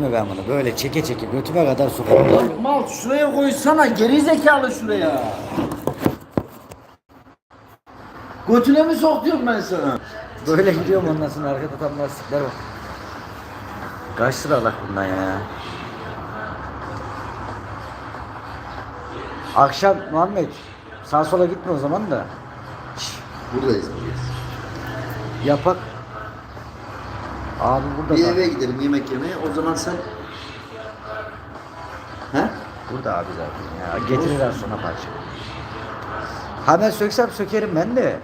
mi ben bunu? Böyle çeke çeke götüme kadar sokarım. Mal şuraya koysana geri zekalı şuraya. Götüne mi sokuyorum ben sana? Böyle gidiyorum ondan sonra arkada tam lastikler var. Kaç lira alak bundan ya? Akşam Muhammed sağ sola gitme o zaman da. Buradayız buradayız. yapak. Abi burada Bir kal. eve gidelim yemek yemeye o zaman sen... He? Burada abi zaten ya. Getirirler sonra parça. Ha ben söksem sökerim ben de.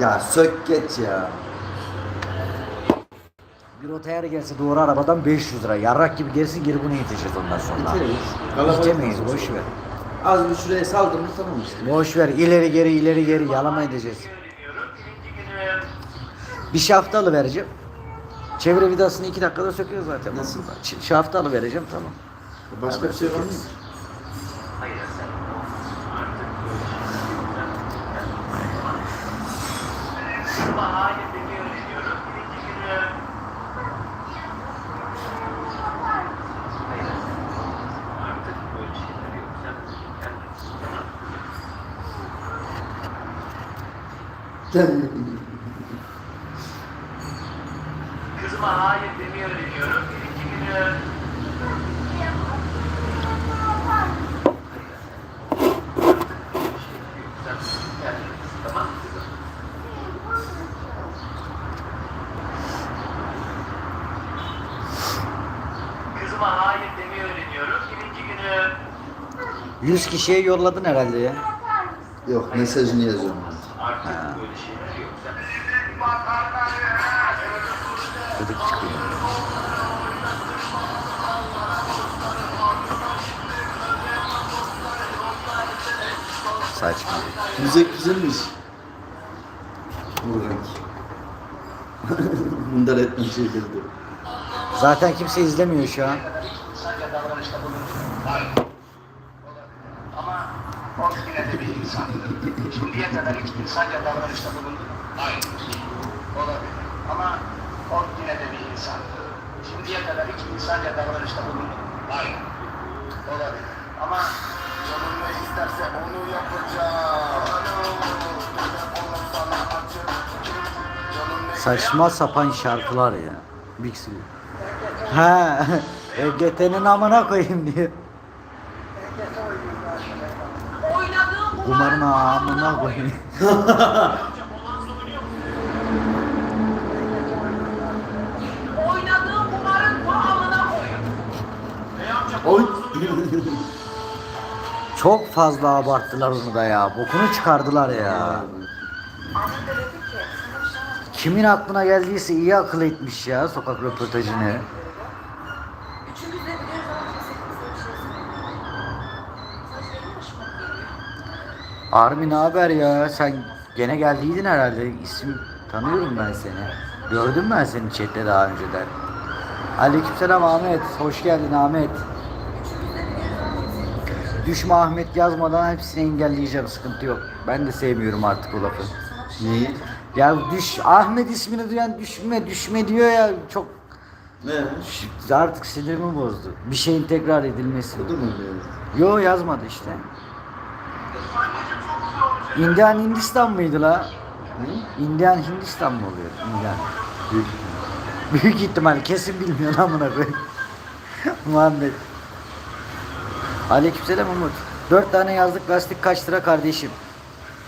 Ya sök geç ya. Bir otayarı gelse doğru arabadan 500 lira. Yarrak gibi gelsin geri bunu yeteceğiz ondan sonra. Bitiririz. İçemeyiz boş ver. Az bir şuraya saldım mı tamam işte. Boş ver ileri geri ileri geri yalama edeceğiz. Bir şaftalı vereceğim. Çevre vidasını iki dakikada söküyor zaten. Nasıl? Ç- Şaftalı vereceğim tamam. Başka bir şey var mı? Kızıma hayır demeyi Tamam mı kızım? Kızıma hayır demeyi öğreniyorum. Birinci günü 100 kişiye yolladın herhalde ya. Yok mesajını yazıyorum Gıdık çıkıyor. Saçma. Müzik güzelmiş. Burhank. Bunlar etme şeylerdi. Zaten kimse izlemiyor şu an. sadece davranışta bulundum. Hayır. Ama o yine de bir insan. Şimdiye kadar hiç insanca davranışta bulundum. Hayır. Olabilir. Ama o yine de bir insan. Şimdiye kadar hiç insanca davranışta bulundum. Hayır. Olabilir. Ama canım ne isterse onu yapacağım. Sana açık. Saçma sapan şarkılar ya. Bixi. Ha, EGT'nin amına koyayım diyor. Oynadığım Kumarın amına koyayım. Oy. Çok fazla abarttılar onu da ya. Bokunu çıkardılar ya. Kimin aklına geldiyse iyi akıl etmiş ya sokak röportajını. Armin haber ya? Sen gene geldiydin herhalde. İsim tanıyorum ben seni. Gördüm ben seni chatte daha önceden. Aleykümselam Ahmet. Hoş geldin Ahmet. Düşme Ahmet yazmadan hepsini engelleyeceğim. Sıkıntı yok. Ben de sevmiyorum artık o lafı. Neyi? Ya düş Ahmet ismini duyan düşme düşme diyor ya çok Ne? artık sinirimi bozdu. Bir şeyin tekrar edilmesi. O da mı? Yo yazmadı işte. Indian Hindistan mıydı la? Hı? Indian Hindistan mı oluyor? Indian. Büyük. Büyük ihtimal kesin bilmiyor amına koyayım. Muhammed. Aleykümselam Umut. Dört tane yazlık lastik kaç lira kardeşim?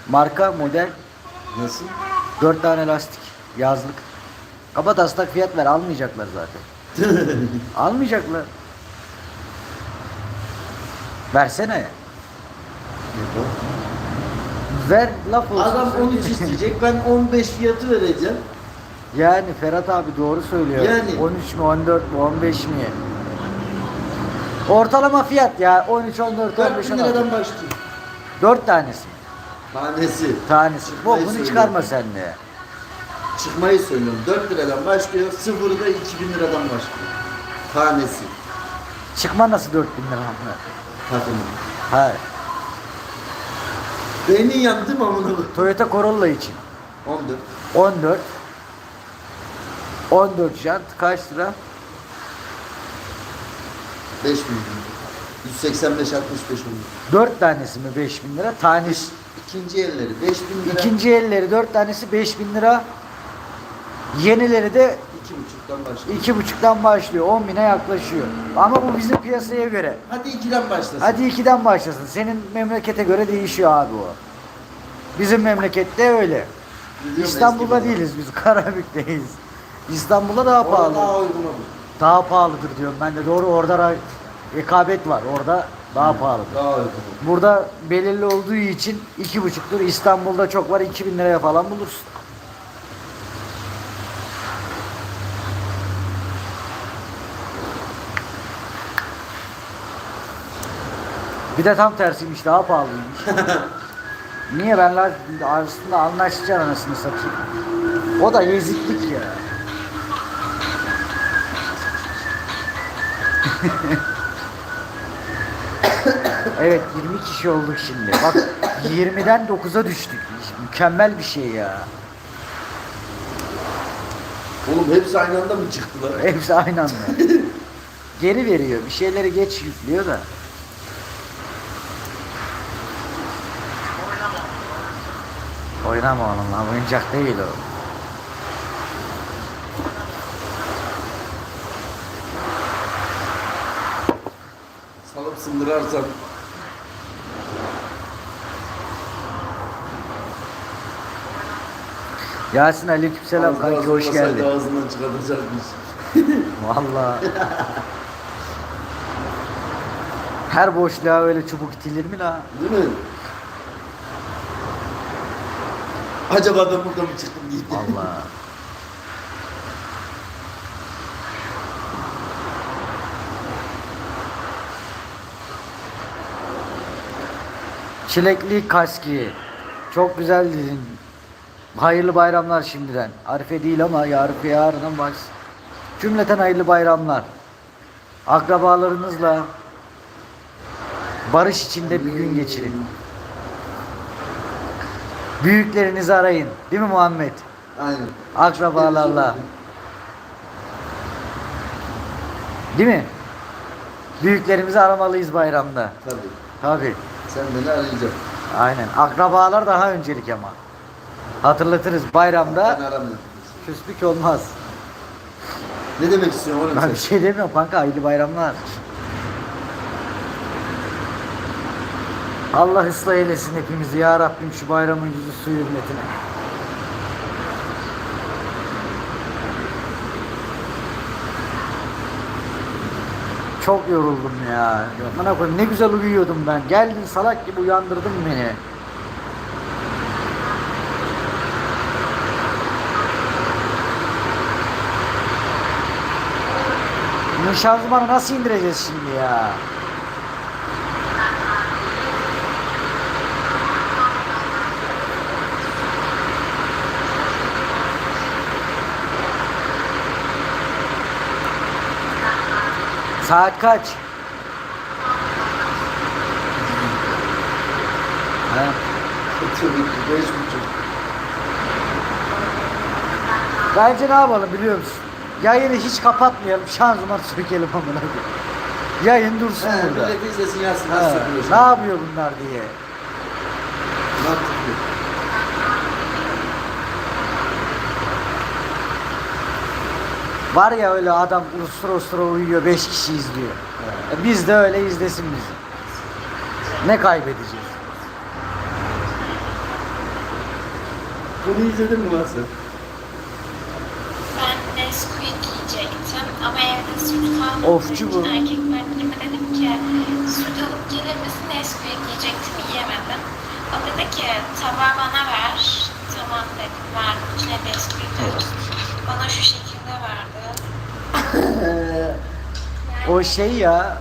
Marka, model, Nasıl? dört tane lastik yazlık. Kaba taslak fiyat ver almayacaklar zaten. Almayacaklar. Versene. Ver laf olsun. Adam 13 isteyecek ben 15 fiyatı vereceğim. Yani Ferhat abi doğru söylüyor. Yani. 13 mi 14 mi 15 mi? Ortalama fiyat ya 13 14 4 15 bin 16. liradan başlıyor. 4 tanesi. Tanesi. Tanesi. Çıkmayı Bokunu söylüyorum. çıkarma sen de. Çıkmayı söylüyorum. 4 liradan başlıyor. Sıfırı da 2000 liradan başlıyor. Tanesi. Çıkma nasıl 4000 lira? Takımı. Hayır. Beynin yandı mı amına koyayım? Toyota Corolla için 14. 14 14 jant kaç lira? 5000 lira. 185 65 oldu. 4 tanesi mi 5000 lira? Tanesi. İkinci elleri 5000 lira. İkinci elleri 4 tanesi 5000 lira. Yenileri de iki buçuktan başlıyor. 2,5'tan başlıyor. 10 bine yaklaşıyor. Ama bu bizim piyasaya göre. Hadi ikiden başlasın. Hadi 2'den başlasın. Senin memlekete göre değişiyor abi o. Bizim memlekette öyle. Biliyorum, İstanbul'da değiliz biz. Karabük'teyiz. İstanbul'da daha Orada pahalı. daha uygun olur. Daha pahalıdır diyorum ben de. Doğru orada ra- rekabet var. Orada daha pahalıdır. Daha uygun. Burada belirli olduğu için iki buçuktur. İstanbul'da çok var. 2000 liraya falan bulursun. Bir de tam tersiymiş. Daha pahalıymış. Niye ben la- aslında anlaşacaksın anasını satayım. O da yeziklik ya. Evet 20 kişi olduk şimdi. Bak 20'den 9'a düştük. Mükemmel bir şey ya. Oğlum hepsi aynı anda mı çıktılar? Hepsi aynı anda. Geri veriyor. Bir şeyleri geç yüklüyor da. Oynama onunla. Oyuncak değil o. sındırarsan Yasin aleykümselam kanki hoş geldin. Ağzından çıkartacakmış. Vallahi. Her boşluğa öyle çubuk itilir mi la? Değil mi? Acaba ben burada mı çıktım diye. Vallahi. Çilekli kaski. Çok güzel dedin. Hayırlı bayramlar şimdiden. Arife değil ama yarın yarından baş. Cümleten hayırlı bayramlar. Akrabalarınızla barış içinde bir gün geçirin. Büyüklerinizi arayın. Değil mi Muhammed? Aynen. Akrabalarla. Değil mi? Büyüklerimizi aramalıyız bayramda. Tabii. Tabii. Sen beni arayacaksın. Aynen. Akrabalar daha öncelik ama. Hatırlatırız bayramda Ben aramıyorum. küslük olmaz. Ne demek istiyorsun oğlum Ben sen? bir şey demiyorum kanka hayırlı bayramlar. Allah ıslah eylesin hepimizi ya Rabbim şu bayramın yüzü suyu hürmetine. Çok yoruldum ya. Bana koyayım ne güzel uyuyordum ben. Geldin salak gibi uyandırdın beni. Bunun şanzımanı nasıl indireceğiz şimdi ya? Saat kaç? Ha? Beş buçuk. Bence ne yapalım biliyor musun? Yayını hiç kapatmayalım, şanzıman sökelim amına koyayım. Yayın dursun He, burada. millet izlesin yazsın Ha, nasıl yapıyor ne yapıyor bunlar diye. Var ya öyle adam ustura ustura uyuyor, beş kişi izliyor. E biz de öyle izlesin bizi. Ne kaybedeceğiz? Bunu izledin mi sen? Ben Nesquik yiyecektim ama evde süt kalmadığı Ofçu bu. için erkek partnerime dedim ki süt alıp gelir misin Nesquik yiyecektim yiyemedim. O dedi ki tabağı bana ver. Tamam dedim verdim içine Nesquik döktüm. Bana şu şekilde verdi. O şey ya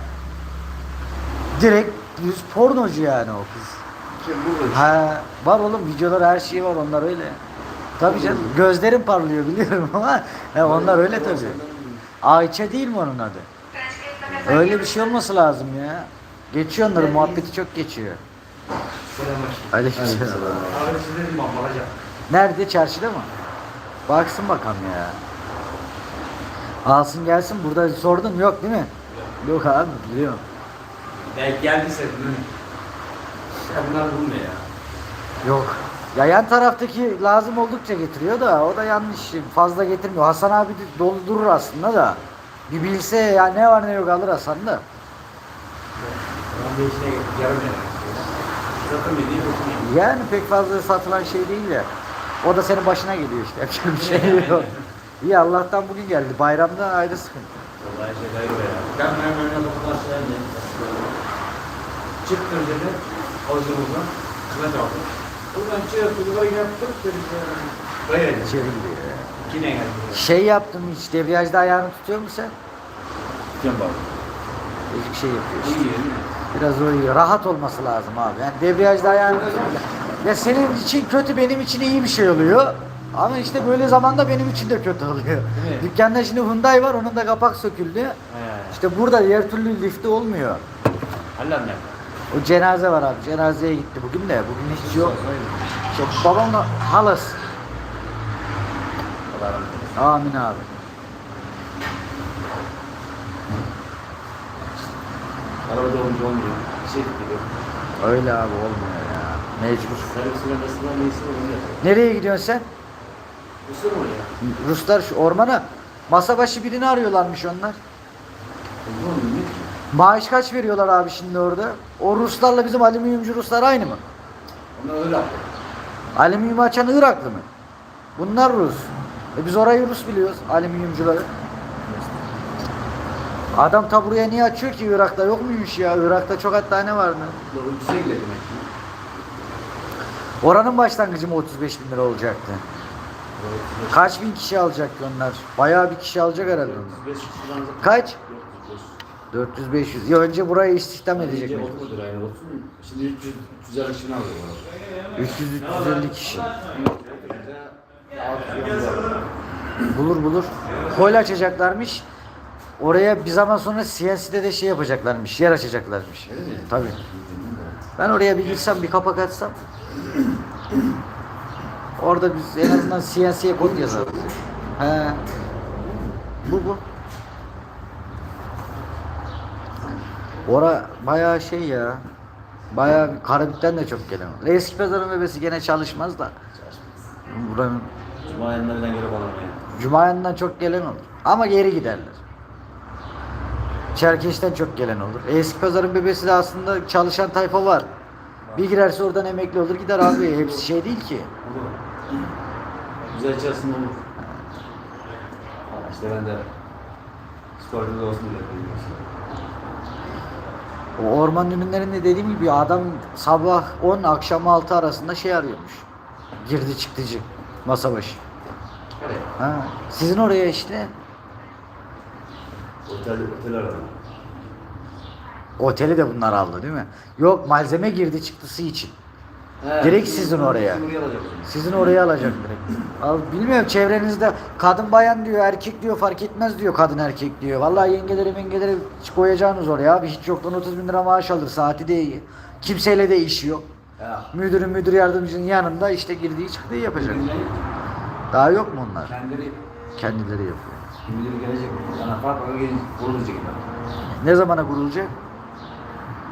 direkt yüz pornocu yani o kız. Kim bu? Ha, var oğlum videolar her şeyi var onlar öyle. Tabii canım gözlerim parlıyor biliyorum ama he, onlar öyle tabii. Ayça değil mi onun adı? Öyle bir şey olması lazım ya. Geçiyor onların muhabbeti çok geçiyor. Aleykümselam. Nerede çarşıda mı? Baksın bakalım ya. Alsın gelsin burada sordun yok değil mi? Yok abi biliyorum. Belki geldiyse mi? Ya bunlar bulmuyor ya. Yok. Ya yan taraftaki lazım oldukça getiriyor da o da yanlış. Fazla getirmiyor. Hasan abi de doldurur aslında da. Bir bilse ya ne var ne yok alır Hasan da. De işte yarım? Yani pek fazla satılan şey değil ya. O da senin başına geliyor işte. Yapacak bir şey yok. İyi Allah'tan bugün geldi. Bayramda ayrı sıkıntı. Vallahi şey gayrı be ya. Ben hemen önüne bakıp aşağıya indim. Çıktım dedi. Havuzumuzdan. Kızına aldım. Buradan çıkıp yukarı yaptık dedik geldim. İçeri gidiyor ya. Yine geldim. Şey yaptım hiç debriyajda ayağını tutuyor musun sen? Tutuyorum baba. Hiçbir şey yapıyor işte. İyi mi? Biraz iyi. Rahat olması lazım abi. Yani debriyajda ayağını. Ya senin için kötü benim için iyi bir şey oluyor. Ama işte böyle zamanda benim için de kötü oluyor. Dükkanda şimdi Hyundai var onun da kapak söküldü. He. İşte burada diğer türlü lifti olmuyor. Allah'ım ne? O cenaze var abi. Cenazeye gitti bugün de. Bugün hiç yok. İşte babamla halası. Allah. Amin abi. Arabada olunca olmuyor. Bir şey gidiyor. Öyle abi olmuyor ya. Mecbur. Servisine mesela neyse onu yapıyor. Nereye gidiyorsun sen? Isır mı ya? Ruslar şu ormana masa başı birini arıyorlarmış onlar. Maaş kaç veriyorlar abi şimdi orada? O Ruslarla bizim alüminyumcu Ruslar aynı mı? Onlar yapıyor. Alüminyum açan Iraklı mı? Bunlar Rus. E biz orayı Rus biliyoruz alüminyumcuları. Adam ta buraya niye açıyor ki Irak'ta yok muymuş ya? Irak'ta çok hastane vardı. Doğru yüksek demek ki. Oranın başlangıcı mı 35 bin lira olacaktı? Kaç bin kişi alacaktı onlar? Bayağı bir kişi alacak herhalde. onlar. 35 şuradan zaten- Kaç? 405. 400-500. Ya önce burayı istihdam edecek mi? 30 lira yani 30. Şimdi 300 350 kişini alıyor. 300-350 kişi. Bulur bulur. Hol açacaklarmış. Oraya bir zaman sonra CNC'de de şey yapacaklarmış. Yer açacaklarmış. Tabii. Ben oraya bir girsem bir kapak açsam. Orada biz en azından CNC'ye kod yazarız. He. Bu bu. Ora bayağı şey ya. Bayağı Karabük'ten de çok gelen var. Eski pazarın bebesi gene çalışmaz da. Buranın Cuma yanlarından gelip alalım yani. Cuma yanından çok gelen olur. Ama geri giderler. Çerkeş'ten çok gelen olur. Eski pazarın bebesi de aslında çalışan tayfa var. Bir girerse oradan emekli olur gider abi. Hepsi şey değil ki. Güzel içerisinde olur. İşte ben de sporda da olsun diye yapıyorum. O orman ürünlerinde dediğim gibi adam sabah 10 akşam 6 arasında şey arıyormuş. Girdi çıktıcı. Masa başı. Evet. Ha. Sizin oraya işte Otel, otel aradım. oteli de bunlar aldı değil mi? Yok malzeme girdi çıktısı için. Direkt sizin oraya. Sizin oraya alacak. Direkt. Al, bilmiyorum çevrenizde kadın bayan diyor, erkek diyor fark etmez diyor kadın erkek diyor. Vallahi yengeleri mengeleri koyacağınız oraya abi hiç yoktan 30 bin lira maaş alır saati de iyi. Kimseyle de işi yok. Ya. Müdürün müdür yardımcının yanında işte girdiği çıktığı yapacak. Daha yok mu onlar? Kendileri Kendileri yapıyor. müdürü gelecek. Bana fark var gelince kurulacak. Ne zamana kurulacak?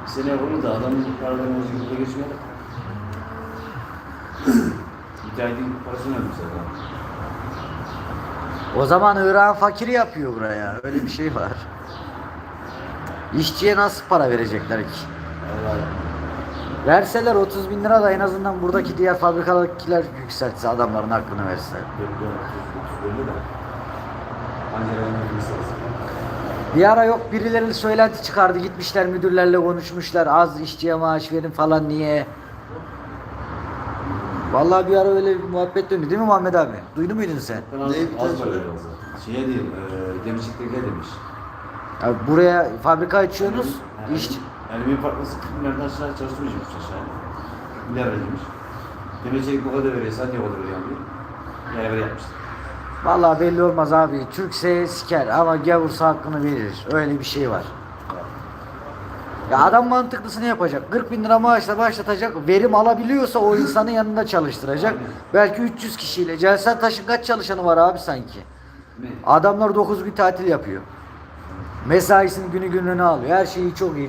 Seneye kurulur da adamın paralarını özgürlüğe geçmiyor. Müteahhitin parasını ödemiş zaten. O zaman Irak'ın fakiri yapıyor buraya. Öyle bir şey var. İşçiye nasıl para verecekler ki? Verseler 30 bin lira da en azından buradaki diğer fabrikalardakiler yükseltse adamların hakkını verse. Bir ara yok birileri söylenti çıkardı gitmişler müdürlerle konuşmuşlar az işçiye maaş verin falan niye? Vallahi bir ara öyle bir muhabbet döndü değil mi Muhammed abi? Duydu muydun sen? Ben az, Ne az veriyor zaten. Şeye değil, e, demircik'tekiler demiş. Ya buraya fabrika açıyorsunuz, Yani, iş yani bir partnası 40 milyardan aşağı çalıştırmayacakmış aşağı. Milyar verilmiş. Demircik bu kadar veriyor, sen niye o kadar veriyorsun diyor. Yani böyle yapmışlar. Vallahi belli olmaz abi. Türkse siker ama gavursa hakkını verir. Öyle bir şey var. Ya adam mantıklısını yapacak. 40 bin lira maaşla başlatacak. Verim alabiliyorsa o insanı yanında çalıştıracak. Aynen. Belki 300 kişiyle. Celsen Taş'ın kaç çalışanı var abi sanki? Ne? Adamlar 9 gün tatil yapıyor. Mesaisini günü gününe alıyor. Her şeyi çok iyi.